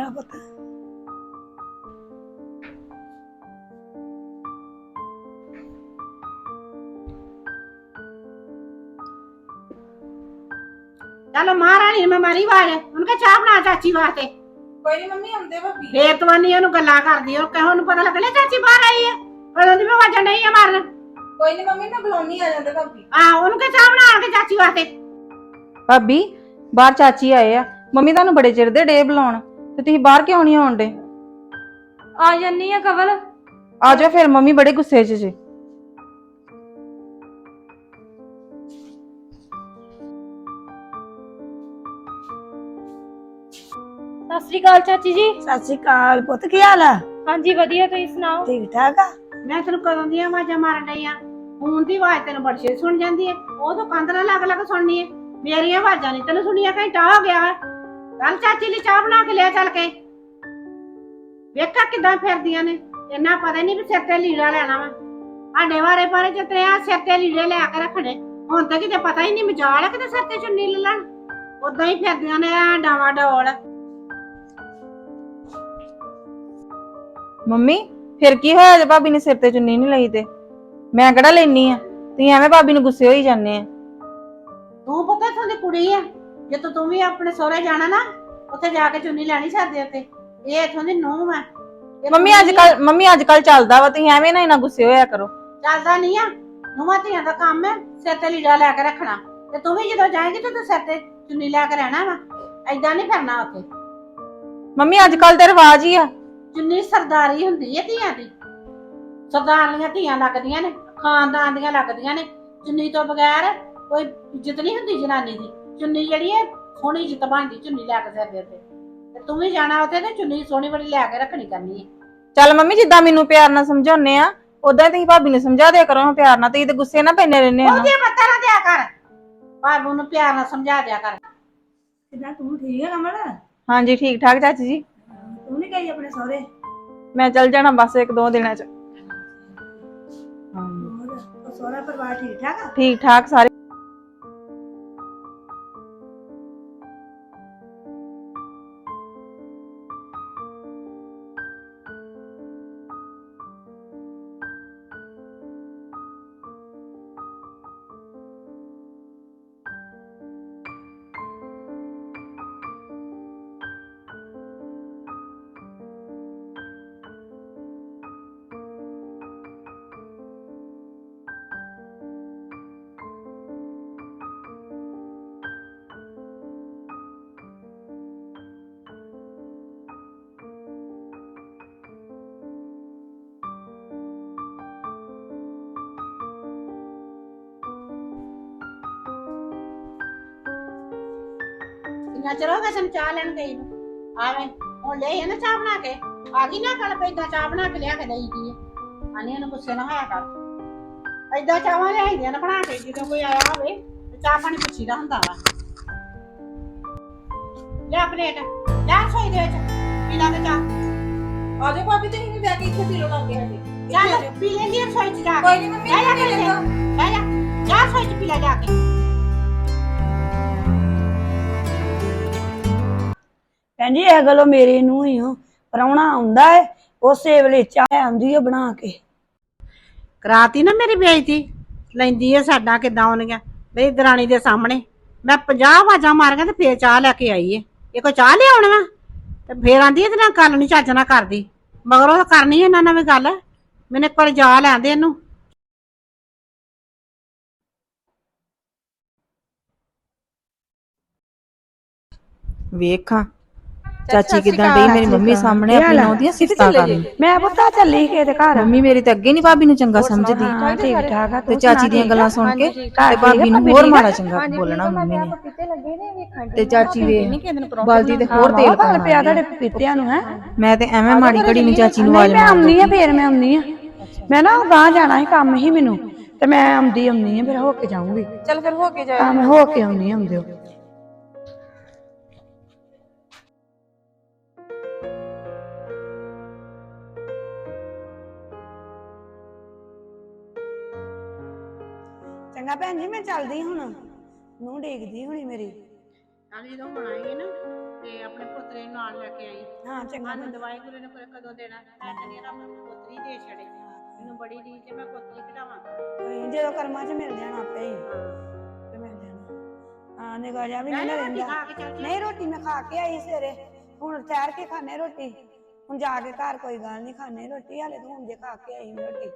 ਆ ਪੁੱਤ। ਚੱਲ ਮਹਾਰਾਣੀ ਮੈਂ ਮਾਰੀ ਆਵਾਜ਼। ਉਹਨੂੰ ਕਹ ਚਾਹ ਬਣਾ ਚਾਚੀ ਵਾਸਤੇ। ਕੋਈ ਨਹੀਂ ਮੰਮੀ ਆਉਂਦੇ ਭਾਬੀ। ਫੇਰ ਤਵਾਨੀ ਉਹਨੂੰ ਗੱਲਾਂ ਕਰਦੀ ਉਹ ਕਹੇ ਉਹਨੂੰ ਪਤਾ ਲੱਗ ਲਿਆ ਚਾਚੀ ਬਾਹਰ ਆਈ ਹੈ ਉਹਨਾਂ ਦੀ ਮੈਂ ਆਵਾਜ਼ਾਂ ਨਹੀਂ ਆ ਮਾਰਨ। ਕੋਈ ਨਹੀਂ ਮੰਮੀ ਮੈਂ ਬੁਲਾਉਣੀ ਆ ਜਾਂਦੇ ਭਾਬੀ। ਆ ਉਹਨੂੰ ਕਹ ਚਾਹ ਬਣਾ ਕੇ ਚਾਚੀ ਵਾਸਤੇ। ਭਾਬੀ ਬਾਹਰ ਚਾਚੀ ਆਏ ਆ। ਮੰਮੀ ਤੁਹਾਨੂੰ ਬੜੇ ਚਿਰ ਦੇ ਡੇ ਬੁਲਾਉਣ। ਤੇ ਤੁਸੀਂ ਬਾਹਰ ਕਿਉਂ ਨਹੀਂ ਆਉਂਦੇ ਆ ਜੰਨੀ ਆ ਕਵਲ। ਆ ਜਾਓ ਫਿਰ ਮੰਮੀ ਬੜੇ ਗੁੱਸੇ 'ਚ ਜੀ। ਸਤਿ ਸ੍ਰੀ ਅਕਾਲ ਚਾਚੀ ਜੀ। ਸਤਿ ਸ਼੍ਰੀ ਅਕਾਲ ਪੁੱਤ ਕੀ ਹਾਲ ਆ? ਹਾਂਜੀ ਵਧੀਆ ਤੁਸੀਂ ਸੁਣਾਓ? ਠੀਕ ਠਾਕ ਆ? ਮੈਂ ਤੈਨੂੰ ਕਦੋਂ ਦੀਆਂ ਆਵਾਜ਼ਾਂ ਮਾਰਨ ਡਈ ਆ? ਫੋਨ ਦੀ ਆਵਾਜ਼ ਤੈਨੂੰ ਬੜੀ ਛੇਤੀ ਸੁਣ ਜਾਂਦੀ ਹੈ ਉਹ ਤਾਂ ਕੰਧ ਨਾਲ ਲੱਗ ਲੱਗ ਸੁਣਨੀ ਹੈ ਮੇਰੀਆਂ ਆਵਾਜ਼ਾਂ ਨਹੀਂ ਤੈਨੂੰ ਸੁਣੀਆਂ ਘੰਟਾ ਹੋ ਗਿਆ ਕੱਲ ਚਾਚੀ ਲਈ ਚਾਹ ਬਣਾ ਕੇ ਲਿਆ ਚੱਲ ਕੇ। ਵੇਖਾ ਕਿਦਾਂ ਫਿਰਦੀਆਂ ਨੇ। ਇੰਨਾ ਪਤਾ ਨਹੀਂ ਵੀ ਸਿਰ ਤੇ ਲੀੜਾ ਲੈਣਾ ਵਾ। ਆਡੇ ਵਾਰੇ ਪਾਰੇ ਜਿੱਤੇ ਆ ਸਿਰ ਤੇ ਲੀੜੇ ਲੈ ਕੇ ਰੱਖਣੇ। ਹੁਣ ਤਾਂ ਕਿਤੇ ਪਤਾ ਹੀ ਨਹੀਂ ਮਜਾਲ ਕਿਤੇ ਸਿਰ ਤੇ ਚੁੰਨੀ ਲੈ ਲੈਣ ਉਦਾਂ ਹੀ ਫਿਰਦੀਆਂ ਨੇ ਐਂ ਡਾਵਾ ਡੋਲ। ਮੰਮੀ ਫਿਰ ਕੀ ਹੋਇਆ ਜੇ ਭਾਬੀ ਨੇ ਸਿਰ ਤੇ ਚੁੰਨੀ ਨਹੀਂ ਲਈ ਤੇ? ਮੈਂ ਕਿਹੜਾ ਲੈਣੀ ਆ? ਤੁਸੀਂ ਐਵੇਂ ਭਾਬੀ ਨੂੰ ਗੁੱਸੇ ਹੋਈ ਜਾਂਦੇ ਆ। ਤੂੰ ਪਤਾ ਇੱਥੋਂ ਦੀ ਕੁੜੀ ਆ। ਜੇ ਤੂੰ ਤੂੰ ਵੀ ਆਪਣੇ ਸਹੁਰੇ ਜਾਣਾ ਨਾ ਉੱਥੇ ਜਾ ਕੇ ਚੁੰਨੀ ਲੈਣੀ ਸਾਡੇ ਉੱਤੇ। ਇਹ ਇੱਥੋਂ ਦੀ ਨੂੰਹ ਆ। ਇਹ ਮੰਮੀ ਅੱਜ ਕੱਲ ਮੰਮੀ ਅੱਜ ਕੱਲ ਚੱਲਦਾ ਵਾ ਤੁਸੀਂ ਐਵੇਂ ਨਾ ਇੰਨਾ ਗੁੱਸੇ ਹੋਇਆ ਕਰੋ। ਚੱਲਦਾ ਨਹੀਂ ਆ। ਨੂੰਹਾਂ ਧੀਆਂ ਦਾ ਕੰਮ ਹੈ ਸਿਰ ਤੇ ਲੀੜਾ ਲੈ ਕੇ ਰੱਖਣਾ। ਤੇ ਤੂੰ ਵੀ ਜਦੋਂ ਜਾਏਂਗੀ ਤੇ ਤੂੰ ਸਿਰ ਤੇ ਚੁੰਨੀ ਲੈ ਕੇ ਰਹਿਣਾ ਵਾ। ਐਦਾਂ ਨਹੀਂ ਫਿਰਨਾ ਉੱਥੇ। ਮੰਮੀ ਅੱਜ ਕੱਲ ਤੇ ਰਿਵਾਜ ਹੀ ਆ। ਚੁੰਨੀ ਸਰਦਾਰੀ ਹੁੰਦੀ ਹੈ ਧੀਆਂ ਦੀ। ਸਰਦਾਰੀਆਂ ਧੀਆਂ ਲੱਗਦੀਆਂ ਨੇ ਖਾਨਦਾਨ ਦੀਆਂ ਲੱਗਦੀਆਂ ਨੇ। ਚੁੰਨੀ ਤੋਂ ਬਗੈਰ ਕੋਈ ਇੱਜ਼ਤ ਨਹੀਂ ਹੁੰਦੀ ਜਨਾਨੀ ਦੀ। ਚੁੰਨੀ ਜਿਹੜੀ ਹੈ ਸੋਹਣੀ ਇੱਜ਼ਤ ਬਣਦੀ ਚੁੰਨੀ ਲੈ ਕੇ ਸਿਰ ਦੇ ਉੱਤੇ। ਤੇ ਤੂੰ ਵੀ ਜਾਣਾ ਉੱਥੇ ਤੇ ਚੁੰਨੀ ਸੋਹਣੀ ਬੜੀ ਲੈ ਕੇ ਰੱਖਣੀ ਕਰਨੀ ਹੈ। ਚੱਲ ਮੰਮੀ ਜਿੱਦਾਂ ਮੈਨੂੰ ਪਿਆਰ ਨਾਲ ਸਮਝਾਉਂਦੇ ਆ ਉਦਾਂ ਤੁਸੀਂ ਭਾਬੀ ਨੂੰ ਸਮਝਾ ਦਿਆ ਕਰੋ ਪਿਆਰ ਨਾਲ ਤੁਸੀਂ ਤੇ ਗੁੱਸੇ ਨਾ ਪੈਨੇ ਰਹਿੰਦੇ ਆ ਨਾ। ਉਹਦੀਆਂ ਮੱਤਾਂ ਨਾ ਦਿਆ ਕਰ। ਬਾਬੂ ਨੂੰ ਪਿਆਰ ਨਾਲ ਸਮਝਾ ਦਿਆ ਕਰ। ਕਿਦਾਂ ਤੂੰ ਠੀਕ ਹੈ ਕਮਲ? ਹਾਂਜੀ ਠੀਕ ਠਾਕ ਚਾਚੀ ਜੀ। ਤੂੰ ਨਹੀਂ ਗਈ ਆਪਣੇ ਸਹੁਰੇ? ਮੈਂ ਚੱਲ ਜਾਣਾ ਬਸ ਇੱਕ ਦੋ ਦਿਨਾਂ ਚ। ਹੋਰ ਸਹੁਰਾ ਪਰਿਵਾਰ ਠੀਕ ਠਾਕ ਆ? ਠੀਕ ਠਾਕ ਸਾਰੇ। ਕਿੰਨਾ ਚਿਰ ਹੋ ਗਿਆ ਚਾਹ ਲੈਣ ਗਈ ਨੂੰ। ਆਵੇਂ ਹੁਣ ਲੈ ਆ ਨਾ ਚਾਹ ਬਣਾ ਕੇ। ਆ ਗਈ ਨਾ ਕੱਲ ਪੈਦਾ ਚਾਹ ਬਣਾ ਕੇ ਲਿਆ ਕੇ ਦੇਈ ਦੀ ਆਨੇ ਇਹਨੂੰ ਗੁੱਸੇ ਨਾ ਹੋਇਆ ਕਰ। ਐਦਾਂ ਚਾਹਾਂ ਲਿਆਈਆਂ ਨਾ ਬਣਾ ਕੇ ਜਦੋਂ ਕੋਈ ਆਇਆ ਹੋਵੇ ਤੇ ਚਾਹ ਪਾਣੀ ਪੁੱਛੀਦਾ ਹੁੰਦਾ ਵਾ। ਲੈ ਪਲੇਟ ਲੈ ਸੋਈ ਦੇ ਵਿੱਚ। ਪੀ ਲਾਂਗੇ ਚਾਹ। ਆ ਜਾਓ ਭਾਬੀ ਤੁਸੀਂ ਵੀ ਬੈ ਕੇ ਇੱਥੇ ਪੀ ਲਓ ਲਾਗੇ ਹਜੇ ਚੱਲ ਪੀ ਲੈਂਦੀ ਆ ਰਸੋਈ ਚ ਜਾ ਕੇ। ਕੋਈ ਨਹੀਂ ਮੰਮੀ ਲੈ ਜਾ ਲੈ ਜਾ। ਜਾ ਰਸੋਈ ਚ ਪੀ ਲੈ ਜਾ ਕੇ। ਭੈਣ ਜੀ ਇਹ ਗੱਲੋਂ ਮੇਰੇ ਨੂੰ ਹੀ ਹੋ ਆਉਂਦਾ ਹੈ ਉਸੇ ਵੇਲੇ ਚਾਹ ਆਉਂਦੀ ਹੈ ਬਣਾ ਕੇ। ਕਰਾਤੀ ਨਾ ਮੇਰੀ ਬੇਇੱਜ਼ਤੀ? ਲੈਂਦੀ ਐ ਸਾਡਾ ਕਿਦਾਂ ਆਉਣਗੀਆਂ ਮੇਰੀ ਦਰਾਣੀ ਦੇ ਸਾਹਮਣੇ। ਮੈਂ 50 ਆਵਾਜ਼ਾਂ ਮਾਰੀਆਂ ਤੇ ਫੇਰ ਚਾਹ ਲੈ ਕੇ ਆਈ ਏ। ਇਹ ਕੋਈ ਚਾਹ ਲਿਆਉਣ ਵਾ? ਤੇ ਫੇਰ ਆਂਦੀ ਇਹਦੇ ਨਾਲ ਗੱਲ ਨਹੀਂ ਚੱਜ ਨਾਲ ਕਰਦੀ। ਮਗਰੋਂ ਤਾਂ ਕਰਨੀ ਇਹਨਾਂ ਨਾਲ ਵੀ ਗੱਲ। ਮੈਨੇ ਇੱਕ ਵਾਰ ਜਾ ਲੈਂਦੇ ਇਹਨੂੰ। ਵੇਖਾਂ ਚਾਚੀ ਕਿਦਾਂ ਡਈ? ਮੇਰੀ ਮੰਮੀ ਸਾਹਮਣੇ ਆਪਣੀ ਨੌਂ ਦੀਆਂ ਸਿਫਤਾਂ ਕਰਨ। ਮੈਂ ਪੁੱਤਾ ਚੱਲੀ ਕੇ ਤੇ ਘਰ। ਮੰਮੀ ਮੇਰੀ ਤਾਂ ਅੱਗੇ ਨਹੀਂ ਭਾਬੀ ਨੂੰ ਚੰਗਾ ਸਮਝਦੀ। ਠੀਕ ਠਾਕ ਆ। ਤੇ ਚਾਚੀ ਦੀਆਂ ਗੱਲਾਂ ਸੁਣ ਕੇ ਤੇ ਭਾਬੀ ਨੂੰ ਹੋਰ ਮਾੜਾ ਚੰਗਾ ਬੋਲਣਾ ਮੰਮੀ ਨੇ। ਤੇ ਚਾਚੀ ਵੇ ਬਲਦੀ ਤੇ ਹੋਰ ਤੇਲ ਪਾਉਣਾ ਪਿਆ ਤੁਹਾਡੇ ਪਪੀਤਿਆਂ ਨੂੰ ਹੈ। ਮੈਂ ਤੇ ਐਵੇਂ ਮਾੜੀ ਘੜੀ ਨੂੰ ਚਾਚੀ ਨੂੰ ਆਵਾਜ਼ ਮੈਂ ਮਾਰ ਆਉਂਦੀ ਆ ਫੇਰ ਮੈਂ ਆਉਂਦੀ ਆ ਮੈਂ ਨਾ ਗਾਂ ਜਾਣਾ ਸੀ ਕੰਮ ਹੀ ਮੈਨੂੰ ਤੇ ਮੈਂ ਆਉਂਦੀ ਆਉਂਦੀ ਆ ਫਿਰ ਹੋ ਕੇ ਜਾਊਂਗੀ। ਚੱਲ ਫਿਰ ਹੋ ਕੇ ਤਾਂ ਮੈਂ ਹੋ ਕੇ ਆਉਂਦੀ ਆ ਆਉਂਦੇ ਹੋ। ਚੰਗਾ ਭੈਣ ਜੀ ਮੈਂ ਚੱਲਦੀ ਹੁਣ। ਨੂੰ ਡੇਗਦੀ ਹੁਣੀ ਮੇਰੀ। ਕੱਲ ਜਦੋਂ ਬਣਾਏਗੀ ਨਾ ਤੇ ਆਪਣੇ ਪੁੱਤਰੇ ਨੂੰ ਨਾਲ ਲੈ ਕੇ ਆਈ। ਹਾਂ ਚੰਗਾ ਸਾਨੂੰ ਦਵਾਈ ਗੁਰੂ ਨੇ ਕੋਈ ਕਦੋਂ ਦੇਣਾ? ਮੈਂ ਕਹਿੰਦੀ ਹਾਂ ਰੱਬ ਨੂੰ ਪੁੱਤਰੀ ਦੇ ਛੜੇ ਮੈਨੂੰ ਬੜੀ ਰੀਝ ਹੈ ਮੈਂ ਪੁੱਤਰੀ ਕਢਾਵਾਂ। ਕੋਈ ਨੀ, ਜਦੋਂ ਕਰਮਾਂ 'ਚ ਮਿਲ ਜਾਣਾ ਆਪੇ ਹੀ। ਤੇ ਮਿਲ ਜਾਣਾ। ਹਾਂ ਨਿਗਾ ਜਾ ਵੀ ਨਹੀਂ ਨਾ ਰੋਟੀ ਰਹਿੰਦਾ। ਖਾ ਕੇ ਚੱਲ ਜੀ। ਨਹੀਂ ਰੋਟੀ ਮੈਂ ਖਾ ਕੇ ਆਈ ਸਵੇਰੇ। ਹੁਣ ਠਹਿਰ ਕੇ ਖਾਣੇ ਰੋਟੀ। ਹੁਣ ਜਾ ਕੇ ਘਰ ਕੋਈ ਗੱਲ ਨਹੀਂ ਖਾਣੇ ਰੋਟੀ। ਹਾਲੇ ਤਾਂ ਹੁਣ ਜੇ ਖਾ ਕੇ ਆਈ ਮੈਂ ਰੋਟੀ।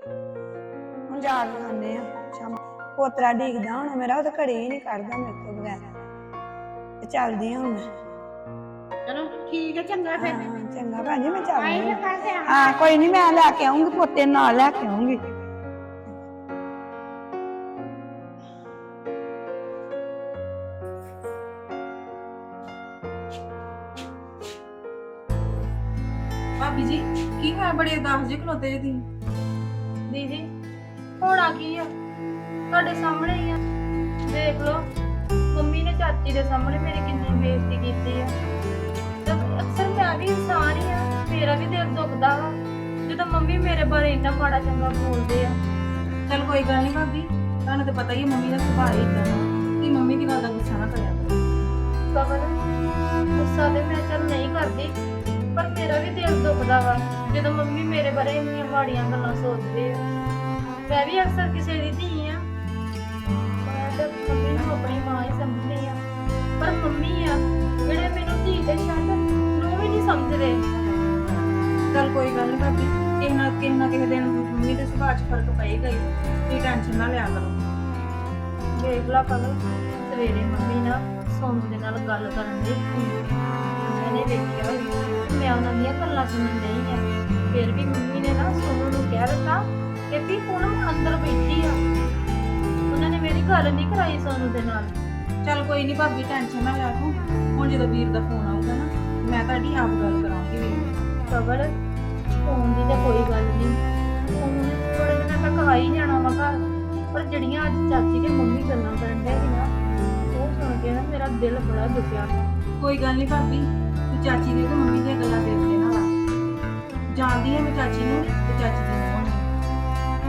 ਹੁਣ ਜਾ ਕੇ ਖਾਣੇ ਆ ਸ਼ਾਮ ਪੋਤਰਾ ਡੀਕਦਾ ਹੁਣ ਮੇਰਾ ਉਹ ਤਾਂ ਘੜੀ ਹੀ ਨਹੀਂ ਕੱਢਦਾ ਮੇਰੇ ਤੋਂ ਬਗੈਰ। ਤੇ ਚੱਲਦੀ ਹਾਂ ਹੁਣ ਮੈਂ। ਚਲੋ ਠੀਕ ਹੈ ਚੰਗਾ ਫਿਰ। ਹਾਂ, ਚੰਗਾ ਭੈਣ ਜੀ ਮੈਂ ਆਈ ਚੱਲਦੀ ਫਿਰ ਹਾਂ ਕਰਦੇ ਆ ਹਾਂ ਕੋਈ ਨਹੀਂ ਮੈਂ ਲੈ ਕੇ ਆਉਂਗੀ ਪੋਤੇ ਨੂੰ ਨਾਲ ਲੈ ਕੇ ਆਉਂਗੀ ਭਾਬੀ ਜੀ ਕੀ ਹੋਇਆ ਬੜੇ ਉਦਾਸ ਜਿਹੇ ਖਲੋਤੇ ਜੇ ਤੁਸੀਂ? ਦੀਦੀ ਹੋਣਾ ਕੀ ਆ? ਤੁਹਾਡੇ ਸਾਹਮਣੇ ਹੀ ਆ। ਦੇਖ ਲਓ ਮੰਮੀ ਨੇ ਚਾਚੀ ਦੇ ਸਾਹਮਣੇ ਮੇਰੀ ਕਿੰਨੀ ਬੇਇੱਜ਼ਤੀ ਕੀਤੀ ਆ। ਤੇ ਅਕਸਰ ਮੈਂ ਵੀ ਇਨਸਾਨ ਹੀ ਆ ਮੇਰਾ ਵੀ ਦਿਲ ਦੁਖਦਾ ਵਾ ਜਦੋਂ ਮੰਮੀ ਮੇਰੇ ਬਾਰੇ ਇੰਨਾ ਮਾੜਾ ਚੰਗਾ ਬੋਲਦੇ ਆ। ਚਲ ਕੋਈ ਗੱਲ ਨਹੀਂ ਭਾਬੀ ਤੁਹਾਨੂੰ ਤਾਂ ਪਤਾ ਹੀ ਹੈ ਮੰਮੀ ਦਾ ਸੁਭਾਅ ਹੀ ਇਦਾਂ ਦਾ ਕਿ ਮੰਮੀ ਦੀ ਗੱਲ ਦਾ ਗੁੱਸਾ ਨਾ ਕਰਿਆ ਕਰੋ। ਕਮਲ ਗੁੱਸਾ ਤੇ ਮੈਂ ਚੱਲ ਨਹੀਂ ਕਰਦੀ ਪਰ ਮੇਰਾ ਵੀ ਦਿਲ ਦੁਖਦਾ ਵਾ ਜਦੋਂ ਮੰਮੀ ਮੇਰੇ ਬਾਰੇ ਇੰਨੀਆਂ ਮਾੜੀਆਂ ਗੱਲਾਂ ਸੋਚਦੇ ਆ। ਮੈਂ ਵੀ ਅਕਸਰ ਕਿਸੇ ਦੀ ਧੀ ਆ ਆਪਣੀ ਮਾਂ ਹੀ ਸਮਝਦੀ ਆ। ਪਰ ਮੰਮੀ ਆ, ਜਿਹੜੇ ਮੈਨੂੰ ਧੀ ਤੇ ਛੱਡ ਨੂੰ ਵੀ ਨਹੀਂ ਸਮਝਦੇ। ਚਲ ਕੋਈ ਗੱਲ ਨਹੀਂ ਭਾਬੀ ਕਿਸੇ ਨਾ ਕਿਸੇ ਨਾ ਕਿਸੇ ਦਿਨ ਮੰਮੀ ਦੇ ਸੁਭਾਅ 'ਚ ਫ਼ਰਕ ਪਏਗਾ ਹੀ ਤੁਸੀਂ ਟੈਨਸ਼ਨ ਨਾ ਲਿਆ ਕਰੋ। ਦੇਖ ਲਾ ਕਮਲ ਸਵੇਰੇ ਮੰਮੀ ਨਾ ਸੋਨੂੰ ਦੇ ਨਾਲ ਗੱਲ ਕਰਨ ਦੀ ਮੈਨੇ ਵੇਖਿਆ ਮੈਂ ਉਹਨਾਂ ਦੀਆਂ ਗੱਲਾਂ ਸੁਣਨ ਡਈ ਆ। ਫਿਰ ਵੀ ਮੰਮੀ ਨੇ ਨਾ ਸੋਨੂੰ ਨੂੰ ਕਹਿ ਦਿੱਤਾ ਕਿ ਵੀ ਪੂਨਮ ਅੰਦਰ ਬੈਠੀ ਆ। ਉਹਨਾਂ ਨੇ ਮੇਰੀ ਗੱਲ ਨਹੀਂ ਕਰਾਈ ਸੋਨੂ ਦੇ ਨਾਲ। ਚਲ ਕੋਈ ਨਹੀਂ ਭਾਬੀ ਟੈਨਸ਼ਨ ਨਾ ਲਿਆ ਤੂੰ। ਹੁਣ ਜਦੋਂ ਵੀਰ ਦਾ ਫੋਨ ਆਊਗਾ ਨਾ ਮੈਂ ਤੁਹਾਡੀ ਆਪ ਗੱਲ ਕਰਾਂਗੀ ਵੀਰ ਨਾਲ। ਕਬਰ ਫੋਨ ਦੀ ਤਾਂ ਕੋਈ ਗੱਲ ਨਹੀਂ। ਫੋਨ ਥੋੜੇ ਦਿਨਾਂ ਤੱਕ ਆ ਹੀ ਜਾਣਾ ਵਾ ਘਰ। ਪਰ ਜਿਹੜੀਆਂ ਅੱਜ ਚਾਚੀ ਤੇ ਮੰਮੀ ਗੱਲਾਂ ਕਰਨ ਦੇ ਸੀ ਨਾ ਉਹ ਸੁਣ ਕੇ ਨਾ ਮੇਰਾ ਦਿਲ ਬੜਾ ਦੁਖਿਆ। ਕੋਈ ਗੱਲ ਨਹੀਂ ਭਾਬੀ ਤੂੰ ਚਾਚੀ ਦੀ ਤੇ ਮੰਮੀ ਦੀਆਂ ਗੱਲਾਂ ਦੇਖ ਲੈਣਾ ਵਾ। ਜਾਣਦੀ ਹੈ ਮੈਂ ਚਾਚੀ ਨੂੰ ਤੇ ਚਾਚੀ ਦੀ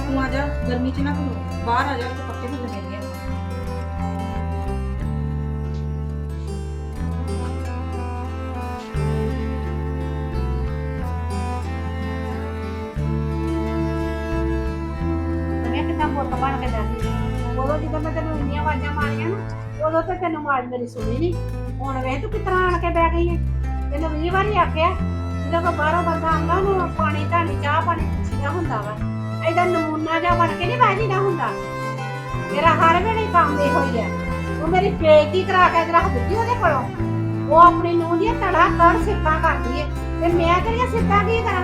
ਤੂੰ ਆ ਜਾ, ਗਰਮੀ 'ਚ ਨਾ ਖਲੋ ਬਾਹਰ ਆ ਜਾ, ਤੇ ਪੱਕੇ ਥੱਲੇ ਬੈਠ ਮੈਂ ਕਿਤਾ ਪੁੱਤ ਬਣ ਕੇ ਦੱਸਦੀ ਉਦੋਂ ਜਦੋਂ ਮੈਂ ਤੈਨੂੰ ਇੰਨੀਆਂ ਆਵਾਜ਼ਾਂ ਮਾਰੀਆਂ ਨਾ, ਉਦੋਂ ਤੇ ਤੈਨੂੰ ਆਵਾਜ਼ ਮੇਰੀ ਸੁਣੀ ਨਹੀਂ ਹੁਣ ਵੇਖ ਤੂੰ ਕਿਤਨਾ ਆਣ ਕੇ ਬਹਿ ਗਈ ਹੈ ਤੈਨੂੰ ਵੀਹ ਵਾਰੀ ਆਖਿਆ, ਜਦੋਂ ਕੋਈ ਬਾਹਰੋਂ ਬੰਦਾ ਆਉਂਦਾ ਉਹਨੂੰ ਪਾਣੀ ਧਾਣੀ, ਚਾਹ ਪਾਣੀ ਪੁੱਛੀਦਾ ਹੁੰਦਾ ਵਾ। ਐਡਾ ਨਮੂਨਾ ਜਿਹਾ ਬਣ ਕੇ ਨਹੀਂ ਬਹਿ ਜੀਦਾ ਹੁੰਦਾ। ਮੇਰਾ ਹਰ ਵੇਲੇ ਕੰਮ ਇਹ ਹੋਈ ਹੈ ਉਹ ਮੇਰੀ ਬੇਇੱਜ਼ਤੀ ਕਰਾ ਕੇ ਰੱਖ ਦਿੱਤੀ ਉਹਦੇ ਕੋਲੋਂ। ਉਹ ਆਪਣੀ ਨੂੰਹ ਦੀ ਤੜਾ ਤੜ ਸਿੱਕਾਂ ਕਰਦੀ ਹੈ ਤੇ ਮੈਂ ਤੇਰੀਆਂ ਸਿੱਕਾਂ ਕੀ ਕਰਾਂ?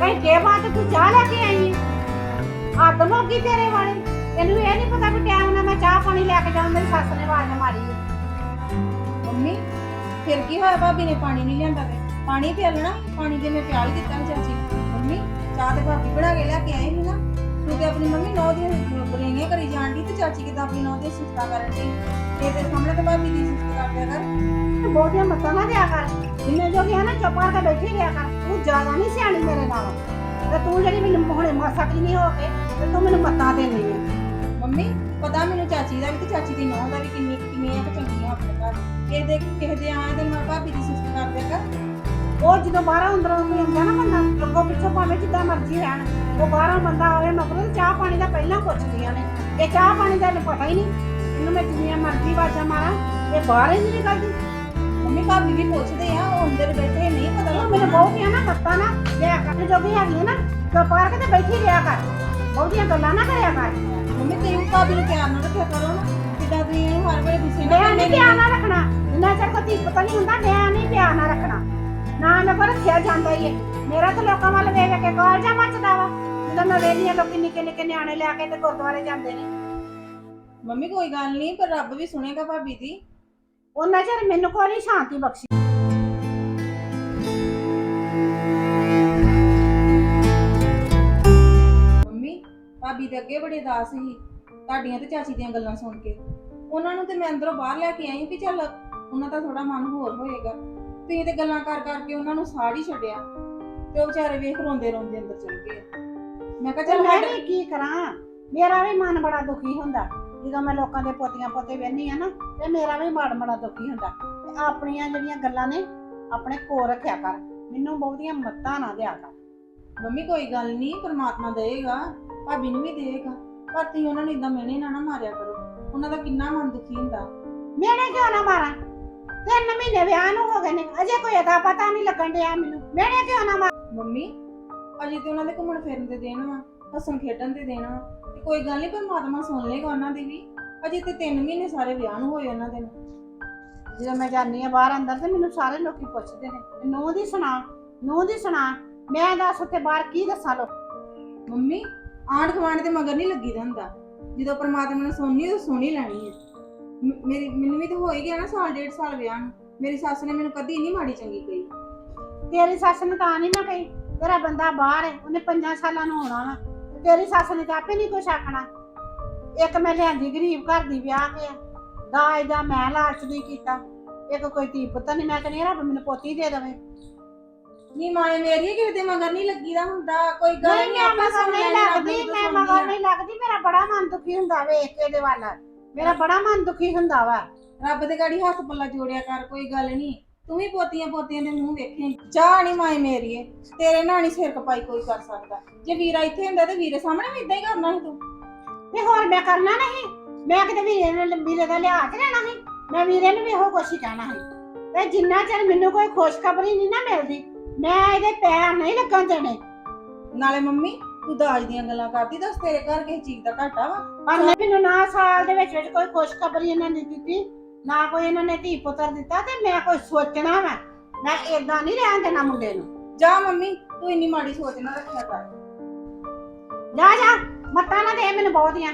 ਘੰਟੇ ਬਾਅਦ ਤੂੰ ਚਾਹ ਲੈ ਕੇ ਆਈ ਏ। ਹੱਦ ਮੋਗੀ ਤੇਰੇ ਵਾਲੇ। ਤੈਨੂੰ ਇਹ ਨਹੀਂ ਪਤਾ ਵੀ ਟਾਈਮ ਨਾਲ ਮੈਂ ਚਾਹ ਪਾਣੀ ਲੈ ਕੇ ਜਾਉਂ ਮੇਰੀ ਸੱਸ ਨੇ ਆਵਾਜ਼ ਮਾਰੀ ਮੰਮੀ, ਫਿਰ ਕੀ ਹੋਇਆ? ਭਾਬੀ ਨੇ ਪਾਣੀ ਨਹੀਂ ਲਿਆਂਦਾ ਤੇ। ਪਾਣੀ ਪਿਆਲਣਾ ਪਾਣੀ ਦੇ ਮੈਂ ਪਿਆਲ ਹੀ ਦਿੱਤਾ ਸੀ ਚਾਚੀ ਨੂੰ। ਚਾਹ ਤੇ ਭਾਬੀ ਬਣਾ ਕੇ ਲੈ ਕੇ ਆਏ ਸੀ ਨਾ। ਤੂੰ ਤੇ ਆਪਣੀ ਮੰਮੀ ਨੌ ਦੀਆਂ ਬਰੇਂਗੇ ਕਰੀ ਜਾਣ ਦੀ ਤੇ ਚਾਚੀ ਕਿਦਾਂ ਆਪਣੀ ਨੌ ਦੀਆਂ ਸਿਫਤਾਂ ਕਰਨ ਦੀ ਇਹ ਤੇ ਸਾਹਮਣੇ ਤੇ ਭਾਬੀ ਦੀ ਸਿਫਤ ਕਰ ਦਿਆ ਕਰ। ਬਹੁਤੀਆਂ ਮੱਤਾਂ ਨਾ ਦਿਆ ਕਰ। ਜਿੰਨੇ ਜੋ ਗਿਆ ਨਾ ਚੁੱਪ ਕਰਕੇ ਬੈਠੀ ਰਿਹਾ ਕਰ। ਤੂੰ ਜ਼ਿਆਦਾ ਨਹੀਂ ਸਿਆਣੀ ਮੇਰੇ ਨਾਲ। ਤੇ ਤੂੰ ਜਿਹੜੀ ਮੈਨੂੰ ਹੁਣੇ ਮਾਸਾ ਕੀ ਨਹੀਂ ਹੋ ਕੇ ਤੇ ਤੂੰ ਮੈਨੂੰ ਮੱਤਾਂ ਦੇਣੀ ਹੈ ਮੰਮੀ ਪਤਾ ਮੈਨੂੰ ਚਾਚੀ ਦਾ ਵੀ ਤੇ ਚਾਚੀ ਦੀ ਨੌ ਦਾ ਵੀ ਕਿੰਨੀ ਕੁ ਕਿੰਨੀਆਂ ਕੁ ਚੰਗੀਆਂ ਆਪਣੇ ਘਰ। ਕਿਸੇ ਦੇ ਕਿਸੇ ਦੇ ਆਏ ਤੇ ਮੈਂ ਭਾਬੀ ਦੀ ਸਿਫਤ ਕਰ ਦਿਆ ਕਰ। ਉਹ ਜਦੋਂ ਬਾਹਰੋਂ ਅੰਦਰੋਂ ਕੋਈ ਆਉਂਦਾ ਨਾ ਬੰਦਾ ਅੱਗੋਂ ਪਿੱਛੋਂ ਭਾਵੇਂ ਜਿੱਦਾਂ ਮਰਜ਼ੀ ਰਹਿਣ ਉਹ ਬਾਹਰੋਂ ਬੰਦਾ ਆਵੇ ਮਗਰੋਂ ਤੇ ਚਾਹ ਪਾਣੀ ਦਾ ਪਹਿਲਾਂ ਪੁੱਛਦੀਆਂ ਨੇ ਇਹ ਚਾਹ ਪਾਣੀ ਦਾ ਇਹਨੂੰ ਪਤਾ ਹੀ ਨਹੀਂ ਇਹਨੂੰ ਮੈਂ ਜਿੰਨੀਆਂ ਮਰਜ਼ੀ ਆਵਾਜ਼ਾਂ ਮਾਰਾਂ ਇਹ ਬਾਹਰ ਹੀ ਨਹੀਂ ਨਿਕਲਦੀ। ਮੰਮੀ ਭਾਬੀ ਵੀ ਪੁੱਛਦੇ ਆ ਉਹ ਅੰਦਰ ਬੈਠੇ ਨਹੀਂ ਪਤਾ ਤੂੰ ਲੱਗਦਾ। ਮੈਨੂੰ ਬਹੁਤੀਆਂ ਨਾ ਮੱਤਾਂ ਨਾ ਲਿਆ ਕਰ ਜੋਗੀ ਹੈਗੀ ਹੈ ਨਾ ਤੇ ਪਾਰਕ ਤੇ ਬੈਠੀ ਰਿਹਾ ਕਰ। ਬਹੁਤੀਆਂ ਗੱਲਾਂ ਨਾ ਕਰਿਆ ਕਰ। ਮੰਮੀ ਤੁਸੀਂ ਭਾਬੀ ਨੂੰ ਪਿਆਰ ਨਾਲ ਰੱਖਿਆ ਕਰੋ ਨਾ ਕਿਦਾਂ ਤੁਸੀਂ ਇਹਨੂੰ ਹਰ ਵੇਲੇ ਗੁੱਸੇ ਨਾਲ ਮੈਂ ਨਹੀਂ ਪਿਆਰ ਨਾਲ ਰੱਖਣਾ। ਜਿੰਨਾ ਚਿਰ ਕੋਈ ਪਤਾ ਨਹੀਂ ਹੁੰਦਾ ਮੈਂ ਨਹੀਂ ਪਿਆਰ ਨਾਲ ਰੱਖਣਾ। ਰੱਖਿਆ ਜਾਂਦਾ ਹੀ ਹੈ ਮੇਰਾ ਤਾਂ ਲੋਕਾਂ ਵੱਲ ਵੇਖ ਕੇ ਕਾਲਜਾ ਮੱਚਦਾ ਵਾ। ਜਦੋਂ ਮੈਂ ਵੇਖਦੀ ਹਾਂ ਲੋਕੀ ਨਿੱਕੇ ਨਿੱਕੇ ਨਿਆਣੇ ਲਿਆ ਕੇ ਤੇ ਗੁਰਦੁਆਰੇ ਜਾਂਦੇ ਨੇ। ਮੰਮੀ ਕੋਈ ਗੱਲ ਨਹੀਂ ਪਰ ਰੱਬ ਵੀ ਸੁਣੇਗਾ ਭਾਬੀ ਦੀ। ਉਹਨਾਂ ਚਿਰ ਮੈਨੂੰ ਕੋਈ ਨਹੀਂ ਸ਼ਾਂਤੀ ਬਖਸ਼ੀ। ਮੰਮੀ ਭਾਬੀ ਦੇ ਅੱਗੇ ਬੜੇ ਉਦਾਸ ਸੀ। ਤੁਹਾਡੀਆਂ ਤੇ ਚਾਚੀ ਦੀਆਂ ਗੱਲਾਂ ਸੁਣ ਕੇ। ਉਹਨਾਂ ਨੂੰ ਤੇ ਮੈਂ ਅੰਦਰੋਂ ਬਾਹਰ ਲੈ ਕੇ ਆਈ ਵੀ ਚੱਲ ਉਹਨਾਂ ਦਾ ਥੋੜਾ ਮਨ ਹੋਰ ਹੋਏਗਾ। ਤੁਸੀਂ ਤੇ ਗੱਲਾਂ ਕਰ ਕਰਕੇ ਉਹਨਾਂ ਨੂੰ ਸਾੜ ਹੀ ਛੱਡਿਆ ਤੇ ਉਹ ਵਿਚਾਰੇ ਵੇਖ ਰੋਂਦੇ ਰੋਂਦੇ ਅੰਦਰ ਚਲ ਗਏ। ਮੈਂ ਕਿਹਾ ਚੱਲ ਮੈਂ ਵੀ ਕੀ ਕਰਾਂ? ਮੇਰਾ ਵੀ ਮਨ ਬੜਾ ਦੁਖੀ ਹੁੰਦਾ। ਜਦੋਂ ਮੈਂ ਲੋਕਾਂ ਦੇ ਪੋਤੀਆਂ ਪੋਤੇ ਵੇਖਨੀ ਆ ਨਾ ਤੇ ਮੇਰਾ ਵੀ ਮਨ ਬੜਾ ਦੁਖੀ ਹੁੰਦਾ। ਤੇ ਆਪਣੀਆਂ ਜਿਹੜੀਆਂ ਗੱਲਾਂ ਨੇ ਆਪਣੇ ਕੋਲ ਰੱਖਿਆ ਕਰ। ਮੈਨੂੰ ਬਹੁਤੀਆਂ ਮੱਤਾਂ ਨਾ ਦਿਆ ਕਰ। ਮੰਮੀ ਕੋਈ ਗੱਲ ਨਹੀਂ ਪਰਮਾਤਮਾ ਦੇਗਾ ਭਾਬੀ ਨੂੰ ਵੀ ਦੇਗਾ ਪਰ ਤੁਸੀਂ ਉਹਨਾਂ ਨੂੰ ਇਦਾਂ ਮਿਹਣੇ ਨਾ ਨਾ ਮਾਰਿਆ ਕਰੋ। ਉਹਨਾਂ ਦਾ ਕਿੰਨਾ ਮਨ ਦੁਖੀ ਹੁੰਦਾ। ਮੇਰੇ ਕਿਉਂ ਨਾ ਮਾਰਾਂ? ਤਿੰਨ ਮਹੀਨੇ ਵਿਆਹ ਨੂੰ ਹੋ ਗਏ ਨੇ ਅਜੇ ਕੋਈ ਅਤਾ ਪਤਾ ਨਹੀਂ ਲੱਗਣ ਡਿਆ ਮੈਨੂੰ। ਮੇਰੇ ਕਿਉਂ ਨਾ ਮਾਰਾਂ ਮੰਮੀ ਅਜੇ ਤੇ ਉਹਨਾਂ ਦੇ ਘੁੰਮਣ ਫਿਰਨ ਦੇ ਦੇਣ ਵਾ ਹੱਸਣ ਖੇਡਣ ਦੇ ਦੇਣ ਵਾ। ਤੇ ਕੋਈ ਗੱਲ ਨਹੀਂ ਪਰਮਾਤਮਾ ਸੁਣ ਲੇਗਾ ਉਹਨਾਂ ਦੀ ਵੀ। ਅਜੇ ਤੇ 3 ਮਹੀਨੇ ਸਾਰੇ ਵਿਆਹ ਨੂੰ ਹੋਏ ਉਹਨਾਂ ਦੇ ਨੂੰ। ਜਦੋਂ ਮੈਂ ਜਾਂਦੀ ਆ ਬਾਹਰ ਅੰਦਰ ਤੇ ਮੈਨੂੰ ਸਾਰੇ ਲੋਕੀ ਪੁੱਛਦੇ ਨੇ ਨੂੰਹ ਦੀ ਸੁਣਾ ਨੂੰਹ ਦੀ ਸੁਣਾ ਮੈਂ ਦੱਸ ਉੱਥੇ ਬਾਹਰ ਕੀ ਦੱਸਾਂ ਲੋ ਮੰਮੀ ਆਂਢ ਗੁਆਂਢ ਦੇ ਮਗਰ ਨਹੀਂ ਲੱਗੀ ਦਾ ਹੁੰਦਾ ਜਦੋਂ ਪਰਮਾਤਮਾ ਨੇ ਸੁਣਨੀ ਤਾਂ ਸੁਣ ਹੀ ਲੈਣੀ ਹੈ। ਮ- ਮੇਰੀ ਮੈਨੂੰ ਵੀ ਤਾਂ ਹੋ ਹੀ ਗਿਆ ਨਾ ਸਾਲ ਡੇਢ ਸਾਲ ਵਿਆਹ ਨੂੰ। ਮੇਰੀ ਸੱਸ ਨੇ ਮੈਨੂੰ ਕਦੀ ਨਹੀਂ ਮਾੜੀ ਚੰਗੀ ਕਹੀ। ਤੇਰੀ ਸੱਸ ਨੇ ਤਾਂ ਨਹੀਂ ਮੈਂ ਕਹੀ ਤੇਰਾ ਬੰਦਾ ਬਾਹਰ ਹੈ ਉਹਨੇ ਪੰਜਾਂ ਸਾਲਾਂ ਨੂੰ ਹੋਣਾ ਵਾ। ਤੇ ਤੇਰੀ ਸੱਸ ਨੇ ਤਾਂ ਆਪੇ ਨਹੀਂ ਕੁਛ ਆਖਣਾ। ਇੱਕ ਮੈਂ ਲਿਆਂਦੀ ਗਰੀਬ ਘਰ ਦੀ ਵਿਆਹ ਕੇ ਦਾਜ ਦਾ ਮੈਂ ਲਾਲਚ ਦੀ ਕੀਤਾ। ਇੱਕ ਕੋਈ ਧੀ ਪੁੱਤ ਨਹੀਂ ਮੈਂ ਕਹਿੰਦੀ ਰੱਬ ਮੈਨੂੰ ਪੋਤੀ ਦੇ ਦੇਵੇ। ਨਹੀਂ ਮਾਏ ਮੇਰੀ ਕਿਸੇ ਦੇ ਮਗਰ ਨਹੀਂ ਲੱਗੀ ਦਾ ਹੁੰਦਾ। ਕੋਈ ਗੱਲ ਨਹੀਂ ਨਹੀਂ ਮੈਂ ਆਪਾਂ ਮਗਰ ਸੁਣ ਨਹੀਂ ਲੈਣਾ ਲੱਗਦੀ ਮੈਂ ਮਗਰ ਨਹੀਂ ਲੱਗਦੀ। ਮੇਰਾ ਬੜਾ ਮਨ ਦੁਖੀ ਹੁੰਦਾ ਵੇਖ ਕੇ ਇਹਦੇ ਵੱਲ। ਮੇਰਾ ਬੜਾ ਮਨ ਦੁਖੀ ਹੁੰਦਾ ਵਾ। ਰੱਬ ਦੇ ਗਾੜੀ ਹੱਥ ਪੱਲਾ ਜੋੜਿਆ ਕਰ ਕੋਈ ਗੱਲ ਨਹੀਂ ਤੂੰ ਵੀ ਪੋਤੀਆਂ ਪੋਤੀਆਂ ਦੇ ਮੂੰਹ ਵੇਖੇ। ਚਾਹ ਨਹੀਂ ਮਾਏ ਮੇਰੀਏ ਤੇਰੇ ਨਾਲ ਨਹੀਂ ਸਿਰ ਕਪਾਈ ਕੋਈ ਕਰ ਸਕਦਾ। ਜੇ ਵੀਰਾ ਇੱਥੇ ਹੁੰਦਾ ਤੇ ਵੀਰੇ ਸਾਹਮਣੇ ਵੀ ਇਦਾਂ ਹੀ ਕਰਨਾ ਸੀ ਤੂੰ। ਤੇ ਹੋਰ ਮੈਂ ਕਰਨਾ ਨਹੀਂ। ਮੈਂ ਕਿਤੇ ਵੀਰੇ ਨੇ ਵੀਰੇ ਦਾ ਲਿਆ ਕੇ ਲੈਣਾ ਸੀ। ਮੈਂ ਵੀਰੇ ਨੂੰ ਵੀ ਇਹੋ ਕੁਛ ਹੀ ਕਹਿਣਾ ਸੀ। ਤੇ ਜਿੰਨਾ ਚਿਰ ਮੈਨੂੰ ਕੋਈ ਖੁਸ਼ਖਬਰੀ ਨਹੀਂ ਨਾ ਮਿਲਦੀ ਮੈਂ ਇਹਦੇ ਪੈਰ ਨਹੀਂ ਲੱਗਣ ਦੇਣੇ। ਨਾਲੇ ਮੰਮੀ ਤੂੰ ਦਾਜ ਦੀਆਂ ਗੱਲਾਂ ਕਰਦੀ ਦੱਸ ਤੇਰੇ ਘਰ ਕਿਸੇ ਚੀਜ਼ ਦਾ ਘਾਟਾ ਵਾ? ਪਰ ਮੈਨੂੰ ਨਾ ਸਾਲ ਦੇ ਵਿੱਚ ਵਿੱਚ ਕੋਈ ਖੁਸ਼ਖਬਰੀ ਇਹਨਾਂ ਨੇ ਦਿੱਤੀ ਨਾ ਕੋਈ ਇਹਨਾਂ ਨੇ ਧੀ ਪੁੱਤਰ ਦਿੱਤਾ ਤੇ ਮੈਂ ਕੋਈ ਸੋਚਣਾ ਵਾ। ਮੈਂ ਏਦਾਂ ਨਹੀਂ ਰਹਿਣ ਦੇਣਾ ਮੁੰਡੇ ਨੂੰ। ਜਾ ਮੰਮੀ ਤੂੰ ਇੰਨੀ ਮਾੜੀ ਸੋਚ ਨਾ ਰੱਖਿਆ ਕਰ। ਜਾ ਜਾ ਮੱਤਾਂ ਨਾ ਦੇ ਮੈਨੂੰ ਬਹੁਤੀਆਂ।